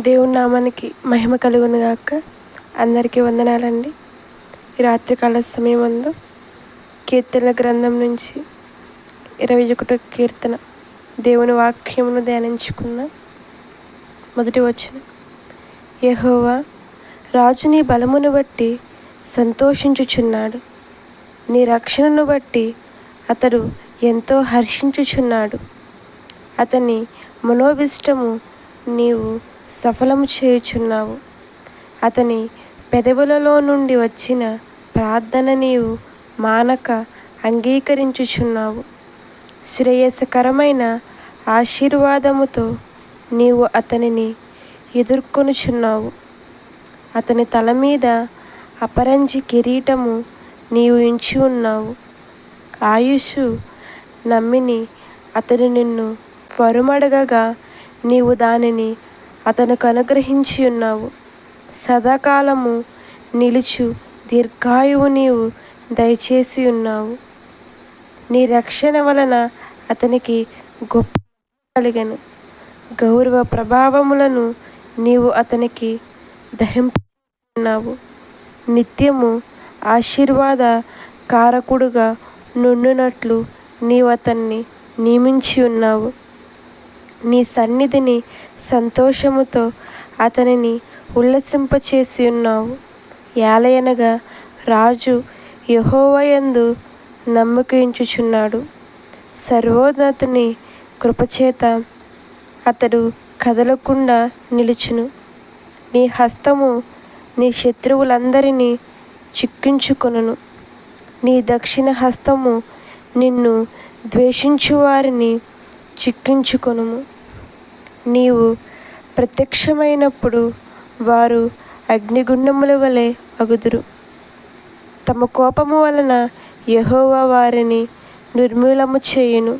దేవుని నామానికి మహిమ కలుగును గాక. అందరికీ వందనాలండి. ఈ రాత్రికాల సమయం అందు కీర్తనల గ్రంథం నుంచి ఇరవై ఒకటో కీర్తన దేవుని వాక్యమును ధ్యానించుకుందాం. మొదటి వచ్చిన యహోవా రాజు నీ బలమును బట్టి సంతోషించుచున్నాడు. నీ రక్షణను బట్టి అతడు ఎంతో హర్షించుచున్నాడు. అతని మనోభిష్టము నీవు సఫలము చేయుచున్నావు. అతని పెదవులలో నుండి వచ్చిన ప్రార్థన నీవు మానక అంగీకరించుచున్నావు. శ్రేయస్కరమైన ఆశీర్వాదముతో నీవు అతనిని ఎదుర్కొనుచున్నావు. అతని తల మీద అపరంజి కిరీటము నీవు ఇంచి ఉన్నావు. ఆయుష్ నమ్మిని అతడు నిన్ను వరుమడగగా నీవు దానిని అతనికి అనుగ్రహించి ఉన్నావు. సదాకాలము నిలుచు దీర్ఘాయువు నీవు దయచేసి ఉన్నావు. నీ రక్షణ వలన అతనికి గొప్ప కలిగను. గౌరవ ప్రభావములను నీవు అతనికి ధరింపున్నావు నిత్యము ఆశీర్వాద కారకుడుగా నుండునట్లు నీవు అతన్ని నియమించి ఉన్నావు. నీ సన్నిధిని సంతోషముతో అతనిని ఉల్లసింపచేసి ఉన్నావు. ఏలయనగా రాజు యహోవయందు నమ్మకించుచున్నాడు సర్వోన్నతుని కృపచేత అతడు కదలకుండా నిలుచును. నీ హస్తము నీ శత్రువులందరినీ చిక్కించుకొనును. నీ దక్షిణ హస్తము నిన్ను ద్వేషించువారిని చిక్కించుకొనుము. నీవు ప్రత్యక్షమైనప్పుడు వారు అగ్నిగుండముల వలె అగుదురు తమ కోపము వలన యెహోవా వారిని నిర్మూలము చేయును.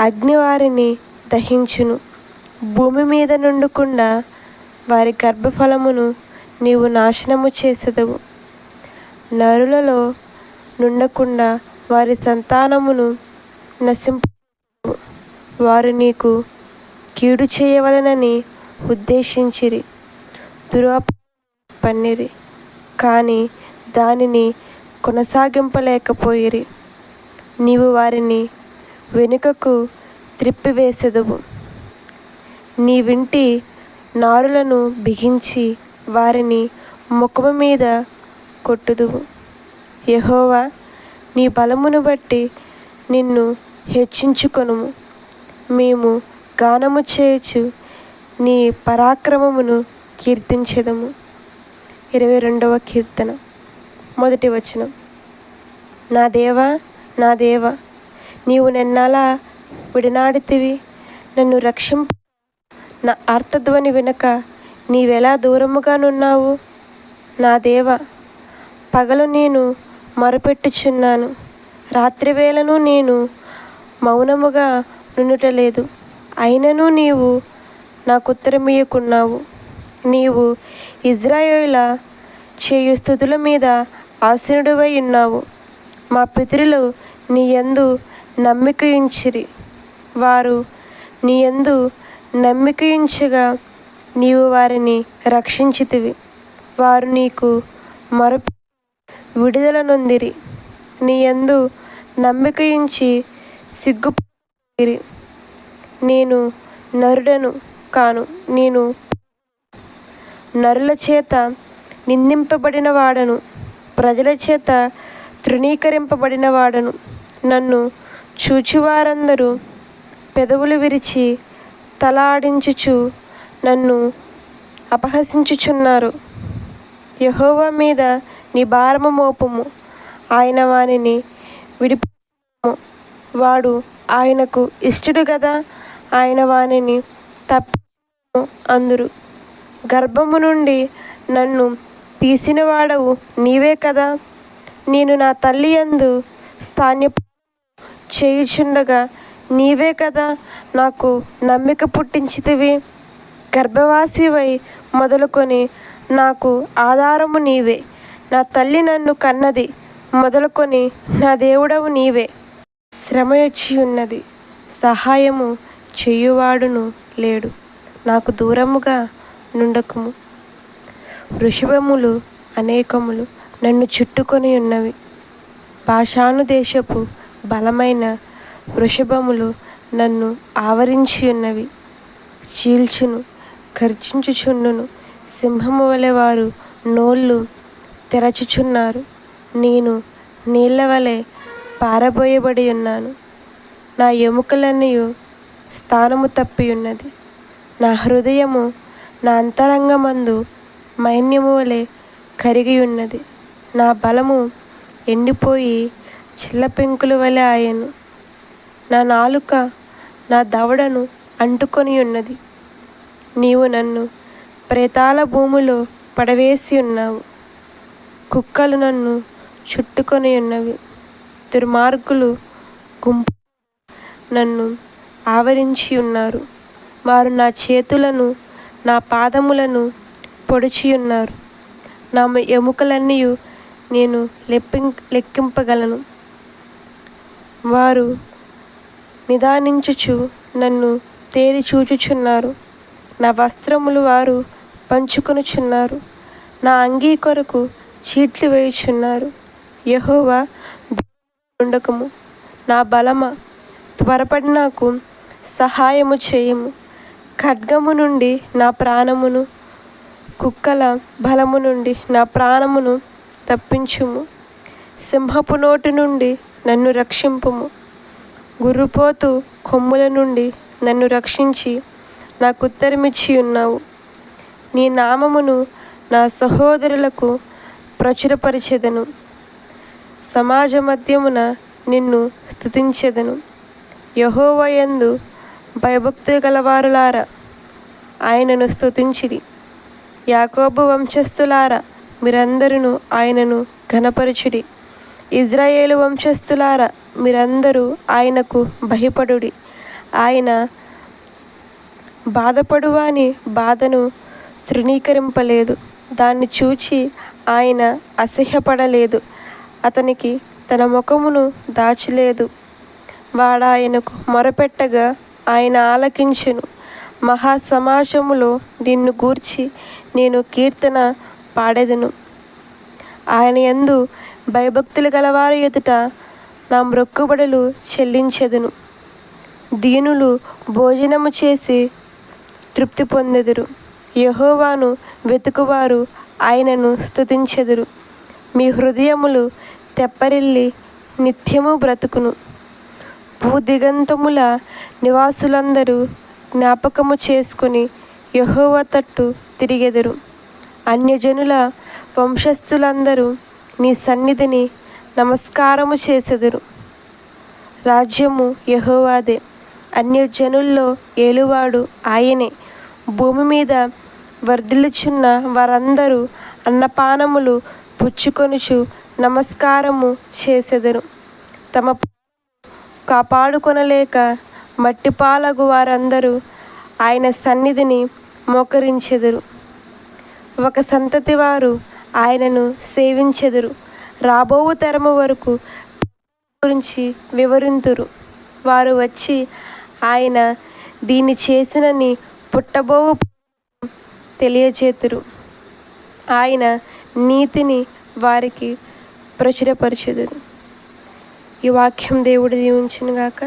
అగ్ని వారిని దహించును. భూమి మీద నుండకుండా వారి గర్భఫలమును నీవు నాశనము చేసెదవు. నరులలో నుండకుండా వారి సంతానమును నశింపు వారు నీకు కీడు చేయవలనని ఉద్దేశించిరి. దురాప పన్నిరి. కానీ దానిని కొనసాగింపలేకపోయిరి. నీవు వారిని వెనుకకు త్రిప్పివేసెదవు. నీ వింటి నారులను బిగించి వారిని ముఖము మీద కొట్టుదువు. యహోవా నీ బలమును బట్టి నిన్ను హెచ్చించుకొనుము. మేము గానము చేయుచు నీ పరాక్రమమును కీర్తించెదము. ఇరవై రెండవ కీర్తన మొదటి వచనం. నా దేవ నా దేవ నీవు నెన్నలా విడనాడితివి? నన్ను రక్షింప నా ఆర్తధ్వని వెనుక నీవెలా దూరముగానున్నావు నా దేవ పగలు నేను మరపెట్టుచున్నాను. రాత్రివేళను నేను మౌనముగా నుండుటలేదు అయినను నీవు నాకు ఉత్తరమియ్యకున్నావు నీవు ఇజ్రాయేల చేయు స్థుతుల మీద ఆసీనుడివై ఉన్నావు. మా పితరులు నీ యందు నమ్మికయించిరి. వారు నీ యందు నమ్మికయించగా నీవు వారిని రక్షించితివి. వారు నీకు మరపు విడుదల నొందిరి నీ యందు నమ్మిక ఉంచి సిగ్గుపడిరి నేను నరుడను కాను. నేను నరుల చేత నిందింపబడిన వాడను ప్రజల చేత తృణీకరింపబడిన వాడను నన్ను చూచివారందరూ పెదవులు విరిచి తల ఆడించుచు నన్ను అపహసించుచున్నారు. యహోవా మీద నీ భారము మోపము. ఆయన వానిని విడిపో వాడు ఆయనకు ఇష్టడు కదా ఆయన వానిని తప్ప అందురు. గర్భము నుండి నన్ను తీసిన వాడవు నీవే కదా. నేను నా తల్లి యందు స్థాన్య చేయుచుండగా నీవే కదా నాకు నమ్మిక పుట్టించితివి. గర్భవాసివై మొదలుకొని నాకు ఆధారము నీవే. నా తల్లి నన్ను కన్నది మొదలుకొని నా దేవుడవు నీవే. శ్రమ ఉన్నది సహాయము చెయ్యువాడును లేడు. నాకు దూరముగా నుండకుము. వృషభములు అనేకములు నన్ను చుట్టుకొని ఉన్నవి. పాషాను దేశపు బలమైన వృషభములు నన్ను ఆవరించి ఉన్నవి. చీల్చును గర్జించుచుండును. సింహము వలె వారు నోళ్ళు తెరచుచున్నారు. నేను నీళ్ళ వలె పారబోయబడి ఉన్నాను. నా ఎముకలన్నీ స్థానము తప్పి ఉన్నది నా హృదయము నా అంతరంగమందు మైన్యము వలె కరిగి ఉన్నది నా బలము ఎండిపోయి చిల్లపెంకుల వలె ఆయను. నా నాలుక నా దవడను అంటుకొని ఉన్నది నీవు నన్ను ప్రేతాల భూమిలో పడవేసి ఉన్నావు కుక్కలు నన్ను చుట్టుకొని ఉన్నవి దుర్మార్గులు గుంపు నన్ను ఆవరించి ఉన్నారు. వారు నా చేతులను నా పాదములను పొడిచి ఉన్నారు. నా ఎముకలన్నీ నేను లెప్పి లెక్కింపగలను. వారు నిదానించుచు నన్ను తేరి చూచుచున్నారు. నా వస్త్రములు వారు పంచుకొనుచున్నారు. నా అంగీ కొరకు చీట్లు వేయుచున్నారు. యహోవా ఉండకము నా బలమ త్వరపడి నాకు సహాయము చేయము. ఖడ్గము నుండి నా ప్రాణమును కుక్కల బలము నుండి నా ప్రాణమును తప్పించుము. సింహపు నోటి నుండి నన్ను రక్షింపుము. గుర్రుపోతు కొమ్ముల నుండి నన్ను రక్షించి నాకు ఉత్తరమిచ్చి ఉన్నావు. నీ నామమును నా సహోదరులకు ప్రచురపరిచెదను. సమాజ మధ్యమున నిన్ను స్థుతించెదను యహోవయందు భయభక్తి గలవారులారా ఆయనను స్తుతించిడి యాకోబు వంశస్థులారా మీరందరూ ఆయనను ఘనపరచుడి. ఇజ్రాయేలు వంశస్థులారా మీరందరూ ఆయనకు భయపడుడి. ఆయన బాధపడువాని బాధను తృణీకరింపలేదు. దాన్ని చూచి ఆయన అసహ్యపడలేదు. అతనికి తన ముఖమును దాచలేదు. వాడాయనకు మొరపెట్టగా ఆయన ఆలకించెను. మహాసమాజములో నిన్ను గూర్చి నేను కీర్తన పాడెదను. ఆయన యందు భయభక్తులు గలవారి ఎదుట నా మ్రొక్కుబడులు చెల్లించెదను. దీనులు భోజనము చేసి తృప్తి పొందెదురు. యహోవాను వెతుకువారు ఆయనను స్థుతించెదురు మీ హృదయములు తెప్పరిల్లి నిత్యము బ్రతుకును. భూదిగంతముల నివాసులందరూ జ్ఞాపకము చేసుకుని యహోవ తట్టు తిరిగెదరు. అన్యజనుల వంశస్థులందరూ నీ సన్నిధిని నమస్కారము చేసెదరు. రాజ్యము యహోవాదే. అన్యజనుల్లో ఏలువాడు ఆయనే. భూమి మీద వర్ధిల్లుచున్న వారందరూ అన్నపానములు పుచ్చుకొనుచు నమస్కారము చేసెదరు. తమ కాపాడుకొనలేక మట్టిపాలగు వారందరూ ఆయన సన్నిధిని మోకరించెదరు. ఒక సంతతి వారు ఆయనను సేవించెదరు. రాబోవు తరము వరకు గురించి వివరింతురు. వారు వచ్చి ఆయన దీన్ని చేసినని పుట్టబోవు తెలియచేతురు. ఆయన నీతిని వారికి ప్రచురపరచుదురు. ఈ వాక్యం దేవుడు దీవించినగాక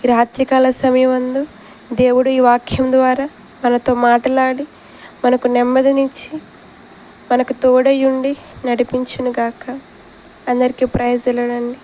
ఈ రాత్రికాల సమయం అందు దేవుడు ఈ వాక్యం ద్వారా మనతో మాట్లాడి మనకు నెమ్మదినిచ్చి మనకు తోడయుండి నడిపించునుగాక అందరికీ ప్రైజ్ వెళ్ళడండి